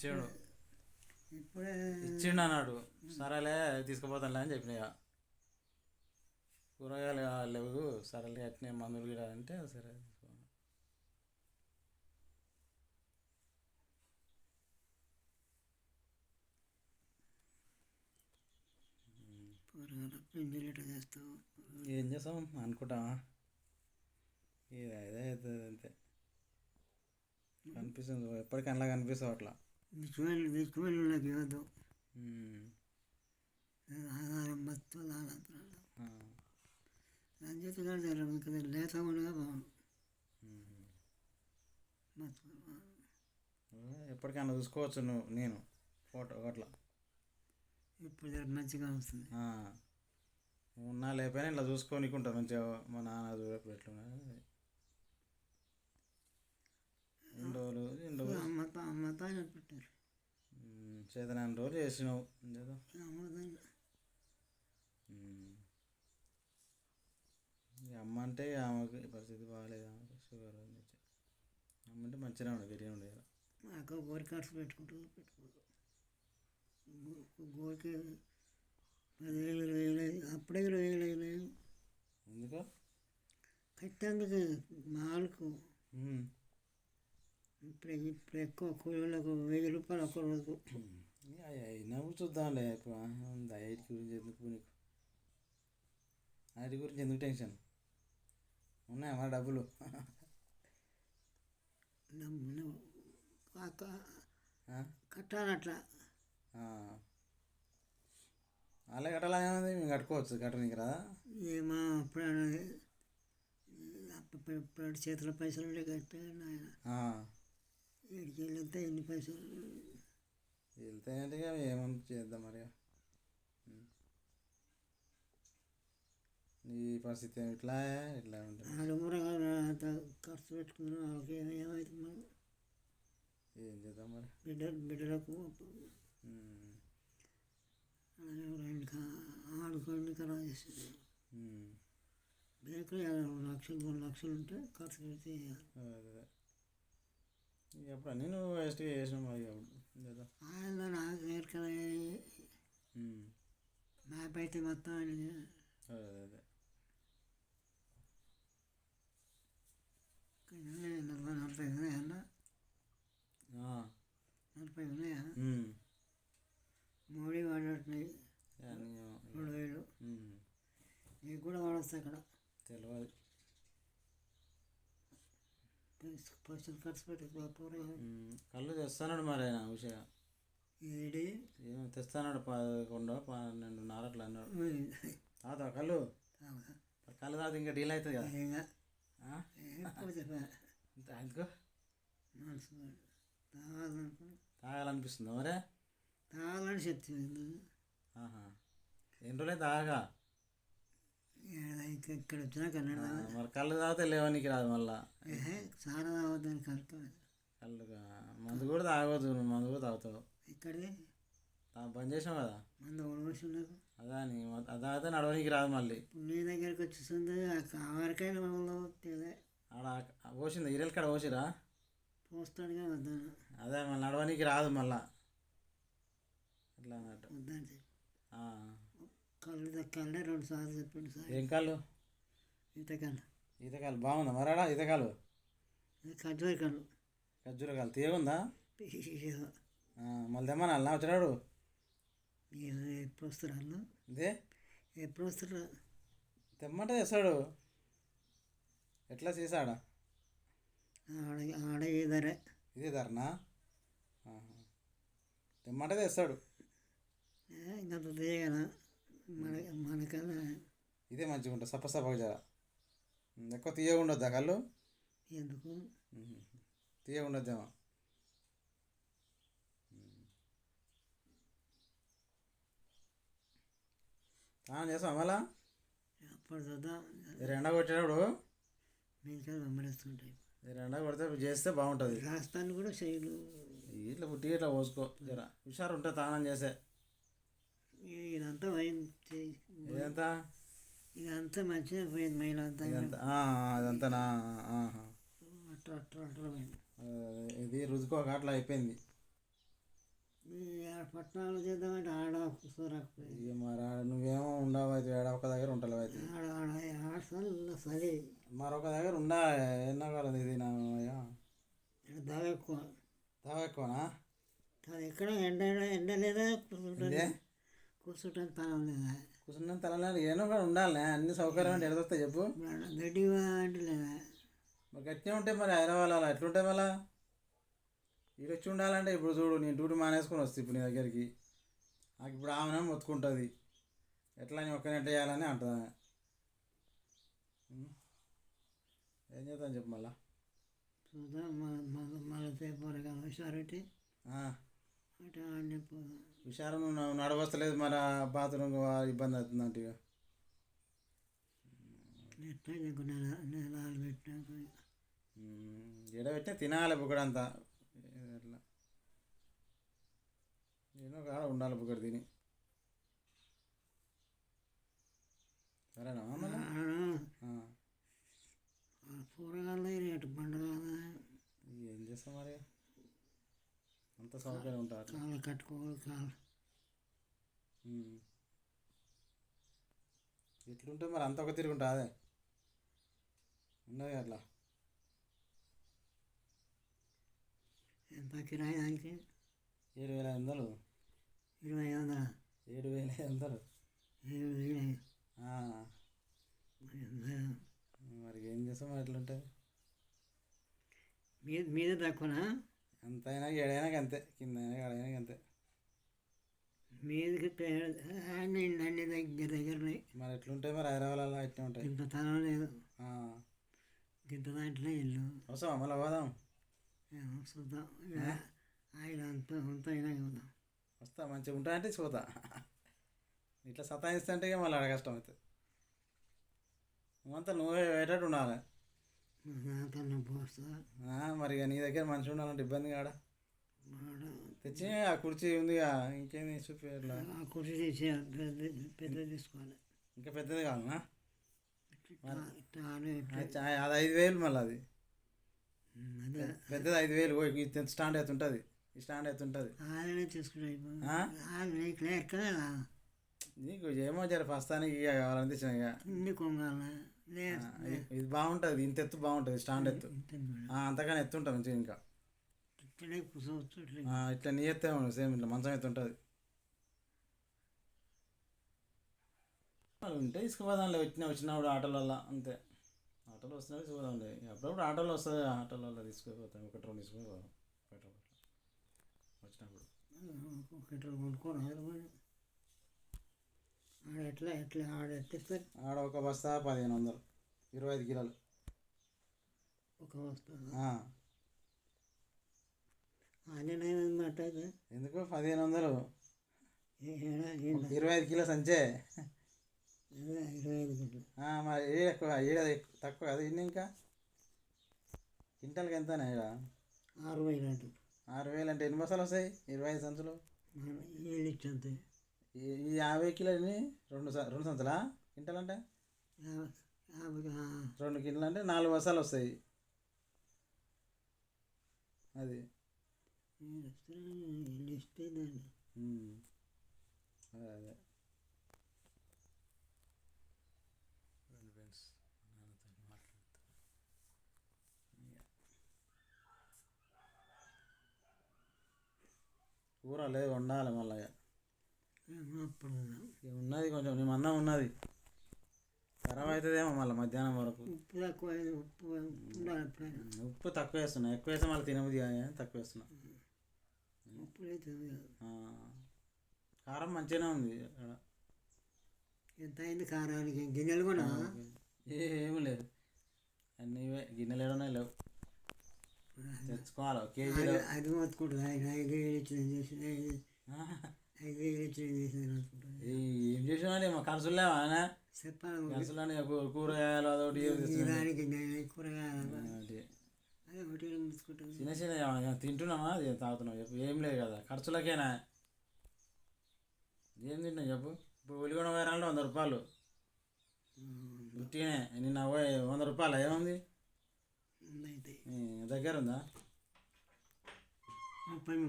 ఇచ్చాడు. ఇప్పుడే ఇచ్చిండు అన్నాడు. సరేలే తీసుకుపోతానులే అని చెప్పిన. కూరగాయలు లేవు. సరేలే అట్నే మందులు కూడా అంటే సరే ఏం చేస్తాం? అనుకుంటామా? ఇది అదే అవుతుంది అంతే. కనిపిస్తుంది. ఎప్పటికన్నా కనిపిస్తావు అట్లా. ఉమ్. ఆధారం మొత్తం దానంతరాలు ఆ. రంజిత్ గారు జర ఇంకా లేత ఉండగా బాగుండు ఉమ్. మొత్తం ఎప్పటికైనా చూసుకోవచ్చు నువ్వు నేను ఫోటో అట్లా ఇప్పుడు మంచిగా వస్తుంది. ఉన్నా లేకపోయినా ఇట్లా చూసుకోనికుంటా మంచిగా మా నాన్న చూడప్పుడు ఎట్లున్నా రెండు రోజులు రెండు రోజులు ఆయన పెట్టారు చేతనాన్ని రోజులు చేసినావు. అమ్మ అంటే ఆమెకి పరిస్థితి బాగాలేదు. ఆమెకి షుగర్ ఉంది అమ్మ అంటే మంచిగా ఉండే పెరిగి ఉండే మాకు గోరి ఖర్చు పెట్టుకుంటూ పెట్టుకోదు గోరికి పదివేలు ఇరవై వేలు అప్పుడే ఇరవై వేలు అయినాయి. ఎందుకో? కట్టేందుకు మాలకు ఎక్కువ కూలీలకు వెయ్యి రూపాయలు ఒక్క రోజుకు ఇక అయినా చూద్దాంలే ఇప్పుడు ఐటి గురించి ఎందుకు నీకు ఐటి గురించి ఎందుకు టెన్షన్ ఉన్నాయా మా డబ్బులు? కట్టాలట్లా ఆ. వాళ్ళే కట్టాలని ఏముంది మేము కట్టుకోవచ్చు కట్టనీకి రాదా ఏమో అప్పుడు అప్పుడు ఇప్పుడు చేతిలో పైసలు ఉండే కట్టాను ఆయన ఆ. ఏడికి వెళ్తే ఎన్ని పైసలు. వెళ్తే అంటే ఇక ఏమని చేద్దాం మరి. నీ పరిస్థితి ఏమి ఇట్లా ఇట్లా ఉంటుంది. ఖర్చు పెట్టుకున్నాం వాళ్ళకి ఏమవుతుంది మనం ఏం చేద్దాం మరి? బిడ్డ బిడ్డలకు ఆడుకొని ఖరాబ్ చేసింది ఉం. బ్యాంకులో లక్షలు మూడు లక్షలు ఉంటే ఖర్చు పెడితే అదే అదే ఇక అప్పుడు అన్నీ నువ్వు వేస్ట్గా చేసినావు మరి అప్పుడు చేద్దాం ఆయన నాకు నేర్కన ఉం. మ్యాప్ అయితే మొత్తం ఆయన అదే అదే అదే నలభై నలభై ఉన్నాయా అన్న ఆ. నలభై ఉన్నాయా ఉం. మోడీ వాడినట్టున్నాయి అన్నీ రెండు వేలు ఉం. నీకు కూడా వాడొస్తా అక్కడ తెలియదు పైసలు ఖర్చు పెట్టి పూర. ఉం. కళ్ళు తెస్తానాడు మరి ఆయన ఉషా. ఏడి? ఏమో తెస్తానాడు పదకొండో పన్నెండున్నర అట్లా అన్నాడు. తాత కళ్ళు? కళ్ళు తాత ఇంకా డీల్ అవుతుంది కదా. తాగాలనుకో. తాగాలనిపిస్తుందా మరే? తాగాలని ఆహా. ఎన్ని రోజులే తాగా ఇక్కడ వచ్చినా కన్నడ మరి కళ్ళు తాగితే లేవనికి రాదు మళ్ళా. చాలా తాగొద్దని కలుపు కళ్ళు మందు కూడా తాగవద్దు నువ్వు మందు కూడా తాగుతావు. ఇక్కడిది తా బంద్ చేసావు కదా? మందు నాకు అదా నీ అది తాగితే నడవనికి రాదు మళ్ళీ. నీ దగ్గరికి వచ్చేస్తుంది ఆవరికైనా మమ్మల్ని తెలియదే ఆడ పోసింది? ఇరల్ కాడ పోసిరా? పోస్తాడుగా వద్దాను అదే మళ్ళీ నడవనికి రాదు మళ్ళా. అట్లా అన్నట్టు. వద్దని. కళ్ళు దక్కాలే రెండు సార్లు చెప్పిండు సార్. ఏం కాళ్ళు? ఈతకాలు ఈతకాలు బాగుందా మరాడా? ఈతకాలు ఖర్జూర కళ్ళు ఖర్జూర కాలు తీయగుందా మళ్ళీ తెమ్మన్నా అలా వచ్చాడు ఏదో ఎప్పుడు వస్తారు వాళ్ళు ఇదే ఎప్పుడు వస్తారు? తెమ్మంటే తెస్తాడు. ఎట్లా చేసాడా ఆడ ఆడ ఏదరే ఇదే ధరనా. తెమ్మంటే తెస్తాడు. ఇంకంత తీయగల? మన మనకన్నా ఇదే మంచిగా ఉంటుంది సప్ప సప్పగా జర ఎక్కువ ఉండొద్దా కళ్ళు? ఎందుకు? తీయగా ఉండొద్దేమో స్నానం చేస్తావా మళ్ళా? అప్పుడు చూద్దాం. ఎండ కొట్టేటప్పుడు? మిగతా వెంబడిస్తుంటాయి. ఎండ కొడితే చేస్తే బాగుంటుంది. రాస్తాను కూడా శైలు ఇట్లా పుట్టి ఇట్లా పోసుకో. జర. హుషారు ఉంటుంది స్నానం చేసే. ఇదంతా ఇదంతా? ఇదంతా మంచిగా పోయింది మైలు అంతా ఇదంతా అదంతానా ఇది రుజుకోక అట్లా అయిపోయింది. ఆడ పట్టణాలు చేద్దామంటే ఆడ కూర్చోరాకపోయింది ఇక మరి ఆడ నువ్వేమో ఉండవు అయితే ఏడ ఒక దగ్గర ఉంటావు అయితే. ఆడ ఆడ ఆడ సరి మరొక దగ్గర ఉండా ఎన్నో కాలం ఇది నా దావ ఎక్కువ. తావ ఎక్కువనా? ఎక్కడ ఎండ ఎండ లేదా? కూర్చుంటాను. ఇదే కూర్చుంటాను తనం లేదా? కూర్చున్న తలలో ఏనో కూడా ఉండాలి అన్ని సౌకర్యం ఎడదొస్తాయి చెప్పు. ఆడ గడ్డి అంటే లేదా? మరి గట్టిగా ఉంటే మరి హైదరాబాద్ అలా ఎట్లుంటాయి మళ్ళా? ఇక్కడ వచ్చి ఉండాలంటే ఇప్పుడు చూడు నేను డ్యూటీ మానేసుకొని వస్తాను ఇప్పుడు నీ దగ్గరికి. నాకు ఇప్పుడు ఆమెనే మొత్తుకుంటుంది. ఎట్లా నీ ఒక్కనే చేయాలని అంటుంది? ఏం చేద్దాం చెప్పు మళ్ళా? హుషారెట్టి హుషారు నడవస్తలేదు మరి బాత్రూమ్ ఇబ్బంది అవుతుంది అంటే ఎట్లా నెల నెలలు పెట్టినాక ఎడబెట్టినా తినాలి బుక్కడంతా ఎట్లా ఏదో కాడ ఉండాలి బుక్కడు తిని. సరేనా కూరగాయలు రేటు పండుగ ఏం చేస్తాం మరి? అంత సౌకర్యం ఉంటారు కాళ్ళు కట్టుకోవాలి కాళ్ళు ఎట్లుంటే మరి అంత ఒక తిరిగి ఉంటుంది అదే? ఉన్నది అట్లా? కిరాయి దానికి ఏడు వేల ఐదు వందలు ఇరవై ఐదు వందల ఏడు వేల ఐదు వందలు మరి ఏం చేస్తాం మరి ఎట్లుంటుంది మీద తక్కువనా? ఎంతైనా ఏడైనా అంతే కింద అయినా ఏడైనా అంతే మీదకి అన్ని అన్ని దగ్గర దగ్గరనే. మరి ఎట్లుంటాయి మరి హైదరాబాద్లో ఎట్లా ఉంటాయి? ఇంత తనం లేదు. ఇంత దాంట్లో ఇల్లు. వస్తావా మళ్ళీ పోదాం? చూద్దాం. ఇక ఆయన అంత అంత అయినా చూద్దాం. వస్తా మంచిగా ఉంటా అంటే చూద్దా. ఇట్లా సతాయిస్తా అంటే ఇక మళ్ళీ ఆడ కష్టం అవుతుంది. నువ్వంతా నువ్వే వేటట్టు ఉండాలి. మరి ఇక నీ దగ్గర మనిషి ఉండాలంటే ఇబ్బంది కాడ? తెచ్చి ఆ కుర్చీ ఉందిగా ఇంకేంది చూపి ఆ కుర్చీ తీసి పెద్ద పెద్ద తీసుకోవాలి. ఇంకా పెద్దది కావాలనా? అది ఐదు వేలు మళ్ళీ అదే. పెద్దది ఐదు వేలు స్టాండ్ ఎత్తు ఉంటుంది. ఈ స్టాండ్ ఎత్తు ఉంటుంది. ఆడనే తీసుకునే ఆ? ఆడనే ఇట్లా ఎక్కదా నీకు ఏమో జర ప్రస్తుతానికి ఇక కావాలని తెచ్చిన ఇక. ఇన్ని కొంగాల ఇది- బాగుంటుంది ఇంత ఎత్తు బాగుంటుంది స్టాండ్ ఎత్తు. అంతగానే ఎత్తు ఉంటుంది మంచిగా ఇంకా. ఇట్లా నీ ఎత్తే సేమ్ ఇట్లా మంచం ఎత్తు ఉంటుంది. ఉంటే తీసుకుపోదాంలే వచ్చిన వచ్చినప్పుడు ఆటోలల్లో అంతే. ఆటోలో వస్తున్నా తీసుకుపోదాంలే అప్పుడప్పుడు ఆటోలో వస్తుంది. ఆటోలలో తీసుకుపోతాం. రెండు తీసుకుపోతాం పెట్రోల్ వచ్చినప్పుడు. ఒకటి కొనుక్కోను ఆడ ఎట్లా ఎట్లా ఆడ ఎట్టిస్తారు ఆడ ఒక బస్తా పదిహేను వందలు. ఇరవై ఐదు కిలోలు. ఒక వస్తుంది ఆ, ఆడనే మాట అయితే ఎందుకు? పదిహేను వందలు. ఇరవై ఐదు కిలో సంచే. మరి ఏడు ఎక్కువ ఏడు తక్కువ కదా ఇన్ని ఇంకా? క్వింటల్కి ఎంత ఈడ ఆరు వేలు అంటారు ఆరు వేలు అంటే ఎన్ని బస్సాలు వస్తాయి? ఇరవై ఐదు సంచులు? ఏళ్ళు ఇచ్చంతే ఈ యాభై కిలోని రెండు స- రెండు సంచులా? క్వింటల్ అంటే? రెండు కింటలు అంటే నాలుగు బస్సాలు వస్తాయి. అది. అదే అదే ఫ్రెండ్స్ కూర లేదు వండాలి మళ్ళీ ఉన్నది కొంచెం నీ అన్నం ఉన్నది. ఖరాబ్ అవుతుందేమో మళ్ళీ మధ్యాహ్నం వరకు. ఉప్పు తక్కువ ఉప్పు ఉప్పు తక్కువ వేస్తున్నా. ఎక్కువ వేస్తే మళ్ళీ తినబుద్ధి కాదు అని తక్కువ వేస్తున్నా. ఉప్పు. కారం మంచిగానే ఉంది అక్కడ ఎంత అయింది కారానికి? గిన్నెలు కూడా ఏమి లేదు. అన్నీ గిన్నెలు ఏడనే లేవు. తెచ్చుకోవాలి? కేజీలో అది- మొత్తుకుంటుంది ఐదు వేలు ఇచ్చిన చేసిన ఐదు వేలు ఇచ్చిన చేసిన ఏం చేసినా మా కనసులే ఆయన? చెప్పాలి కనసులని కూరగాయలు అదొకటి. దానికి కూరగాయలు అది. హోటల్ ముచ్చుకుంటుంది చిన్న చిన్న అది తాగుతున్నావు చెప్పు. ఏం లేదు కదా ఖర్చులకేనా? ఏం తింటున్నావు చెప్పు. ఇప్పుడు ఉలిగొండ వేరాలంటే వంద రూపాయలు. ఉట్టినే నిన్న వంద రూపాయలు? ఏముంది? దగ్గర ఉందా Ну, прямі